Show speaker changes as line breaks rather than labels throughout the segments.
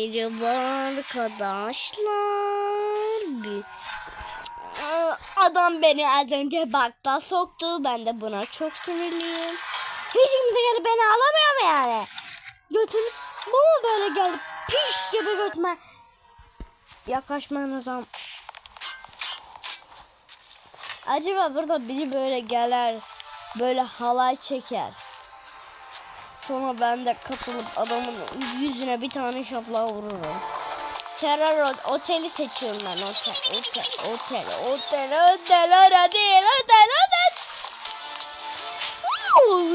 Merhaba arkadaşlar. Bir... Adam beni az önce bakta soktu. Ben de buna çok sinirliyim. Hiç kimse gelip beni alamıyor mu yani? Götünü bu mu böyle geldi? Piş gibi götüme. Yaklaşmanızam. Acaba burada biri böyle gelir. Böyle halay çeker. Sonra ben de katılıp adamın yüzüne bir tane şapla vururum. Terör oteli seçiyorum ben. Otel, otel, otel, otel, otel, otel, otel, otel.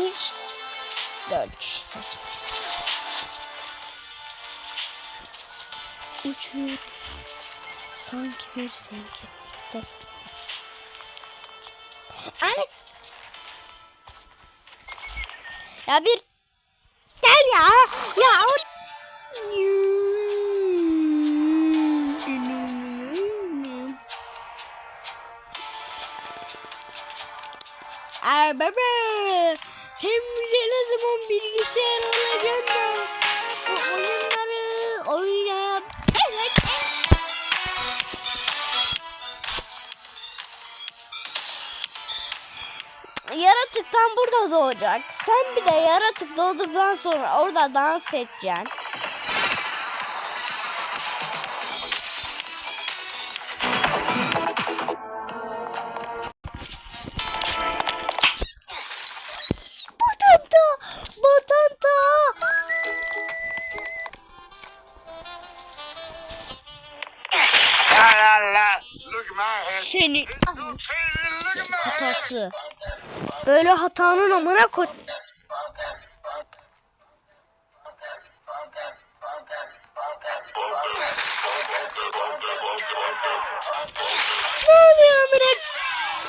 Üç, dört kişi Uçuyoruz. Sanki bir sevgi. Anne. Ya bir Gel ya. Ya o... Ay bebe. Sen bize ne zaman bilgisayar alacaksın da insan burada doğacak. Sen bir de yaratık doğduktan sonra orada dans edeceksin. Batanta! Batanta! Seni... Hatası. Böyle hatanın amına koy. Ne oluyor amına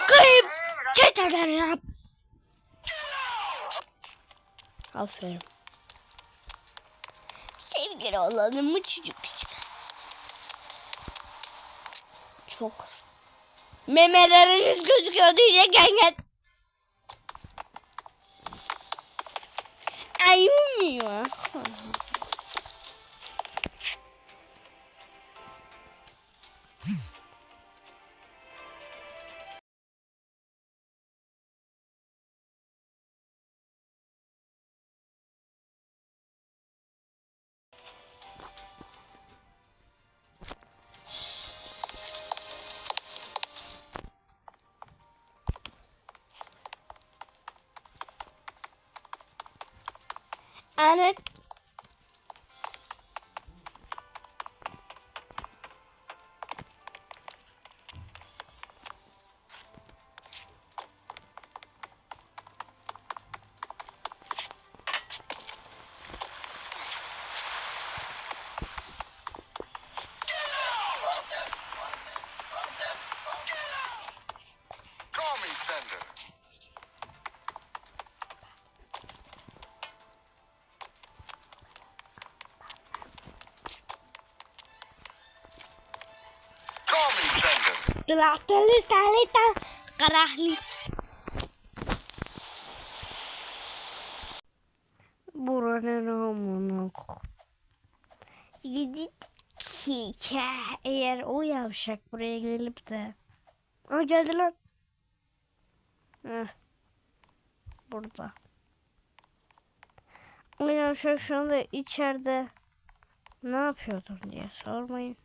koyayım? Çeteler yap. Aferin. Sevgili olanım mı çocuk? Çok. Memeleriniz gözüküyor 哎
呦你呀哼 and it
Traktörlü talita karahli. Buranın amına Gidip ki eğer o yavşak buraya gelip de Aa geldiler. Heh. Burada. O yavşak şu anda içeride ne yapıyordum diye sormayın.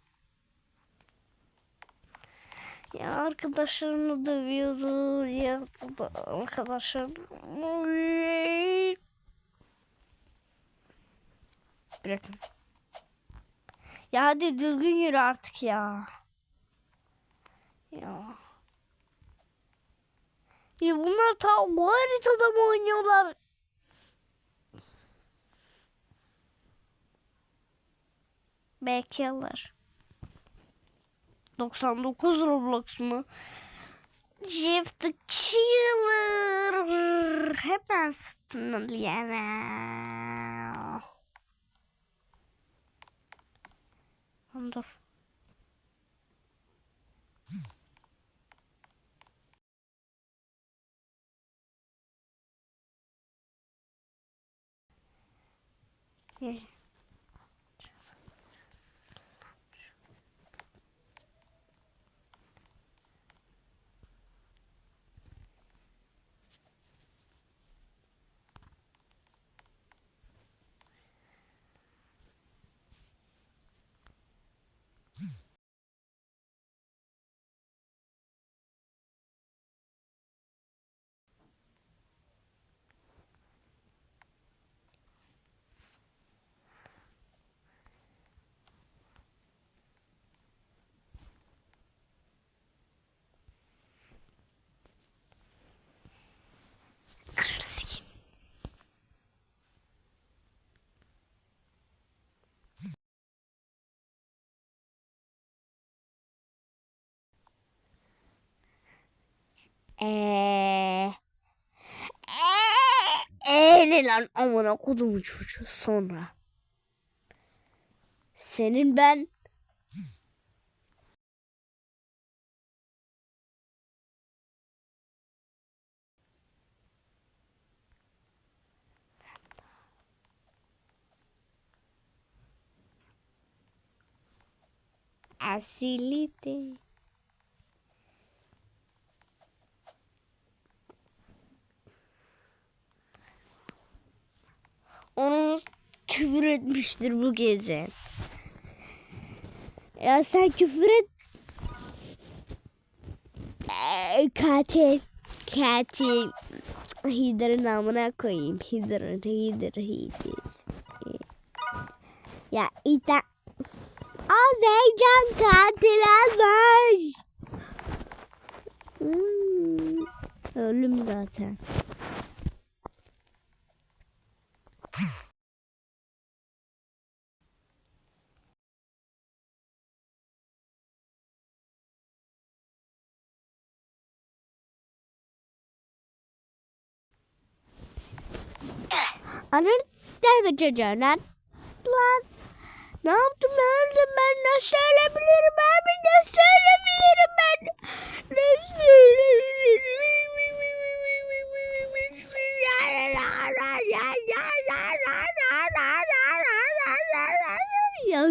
Ya arkadaşlarını dövüyordu. Ya arkadaşlar. Bırakın. Ya hadi düzgün yürü artık ya. Ya. Ya bunlar ta o haritada mı oynuyorlar? Alır. 99 Roblox mu? Jeff the Killer. Hemen sınırlayana. Dur. Gel. Eee. Eee lan amına kodumun çocuğu sonra. Senin ben asilite. Onu küfür etmiştir bu gezi. Ya sen küfür et. Ee, katil. Katil. Hidra'nın namına koyayım. Hidra, Hidra, Hidra. Ya ita. Azercan katil almış. Hmm, ölüm zaten. Anır çocuğa lan. Lan. Ne yaptım öldüm ben ne söyleyebilirim abi ne söyleyebilirim ben. Ne söyleyebilirim.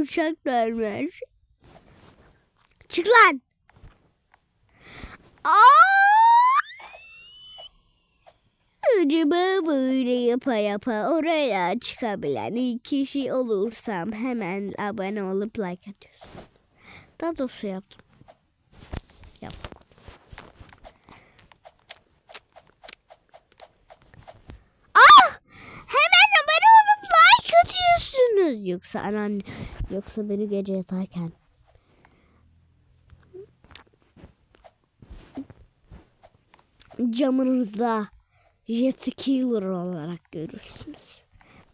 Yavşaklarmış. Çık lan. Acaba böyle yapa yapa oraya çıkabilen ilk kişi olursam hemen abone olup like atıyorsun. Daha doğrusu yaptım. Yaptım. Ah! Hemen abone olup like atıyorsunuz. Yoksa anan yoksa beni gece yatarken camınızda Jet Killer olarak görürsünüz.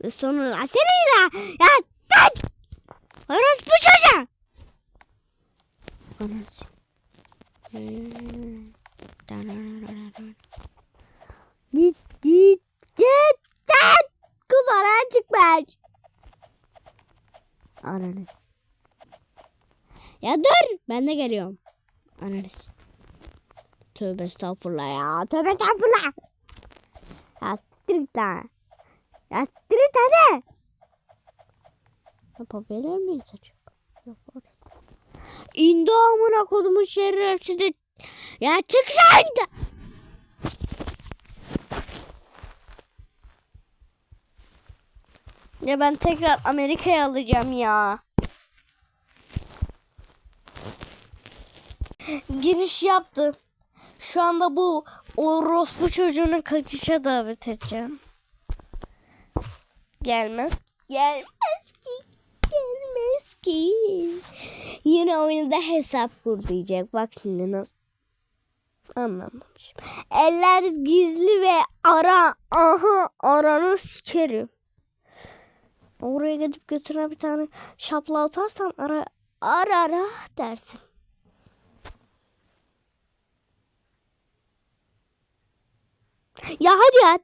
Ve sonra seninle ya lan orospu çocuğa. Anası. Git git git git. Kız oraya çıkmış. Ananız. Ya dur ben de geliyorum. Ananız. Tövbe estağfurullah ya. Tövbe estağfurullah. Ya siktir git lan. Ya siktir git hadi. Yapabilir miyiz acaba? Yaparız. İndi amına kodumun şerefsizi. Ya çık sen. Ya ben tekrar Amerika'ya alacağım ya. Giriş yaptım. Şu anda bu orospu çocuğunu kaçışa davet edeceğim. Gelmez. Gelmez ki. Gelmez ki. Yine oyunda hesap kur diyecek. Bak şimdi nasıl. Anlamamışım. Eller gizli ve ara. Aha aranı sikerim. Oraya gidip götüren bir tane şapla atarsan ara ara ara dersin. Ya hadi ya.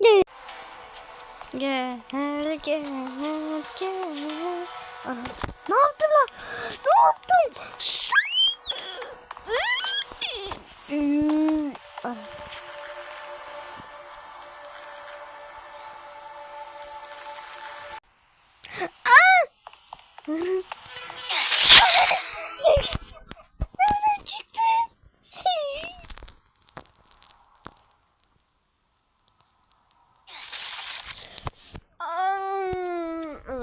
Gel. Gel gel gel. Ne yaptın lan? Ne yaptın? Hmm,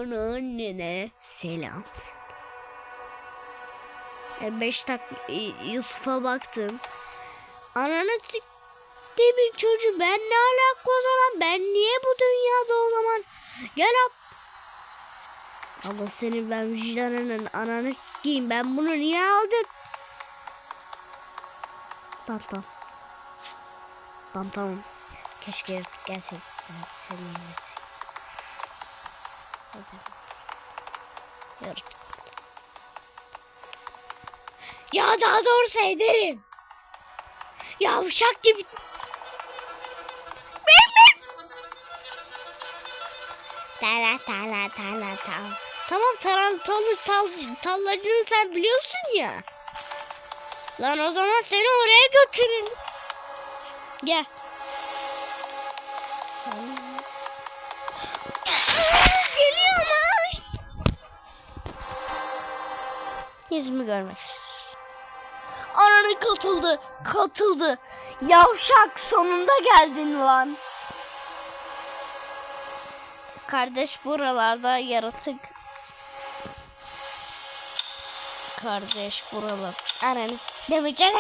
Ana annene selam. 5 dakika Yusuf'a baktım. Ananı siktiğimin çocuğu ben ne alaka o zaman? Ben niye bu dünyada o zaman? Gel ab. Ama senin ben vicdanının ananı sikeyim. Ben bunu niye aldım? Tamam tamam. Tamam tamam. Keşke gelseydi sen, seni yemeseydi. Hadi. Yaratık. Ya daha doğrusu ederim. Yavşak gibi. Tala tala tala tal. Tamam tarantalı tal, tallacını sen biliyorsun ya. Lan o zaman seni oraya götürün. Gel. Yüzümü görmek istiyorum. Ananı katıldı. Katıldı. Yavşak sonunda geldin lan. Kardeş buralarda yaratık. Kardeş buralar. Aranız demeyecek.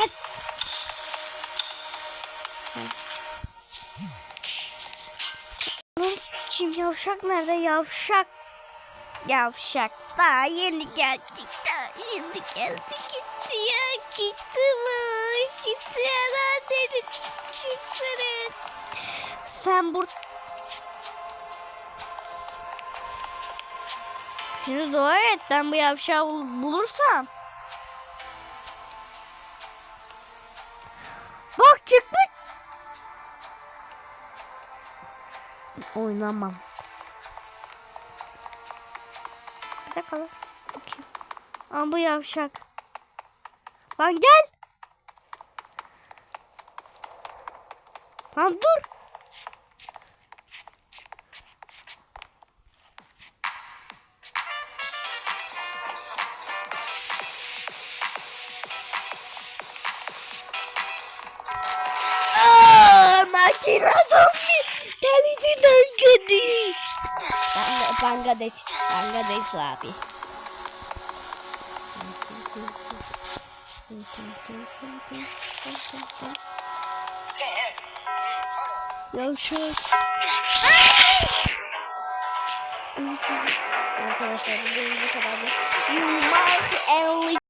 Kim yavşak nerede yavşak? Yavşak daha yeni geldik yeni geldi gitti ya gitti mi gitti dedi gitsene. Sen bur Şimdi dua et ben bu yavşağı bul- bulursam. Bak çıkmış. Oynamam. Bir dakika. Bakayım. Aa bu yavşak. Lan gel. Lan dur. Aa, makine zombi. Geldi Bangladeş. Bangladeş. Bangladeş abi. Yavşak. Arkadaşlar bu kadar. Yılmaz 50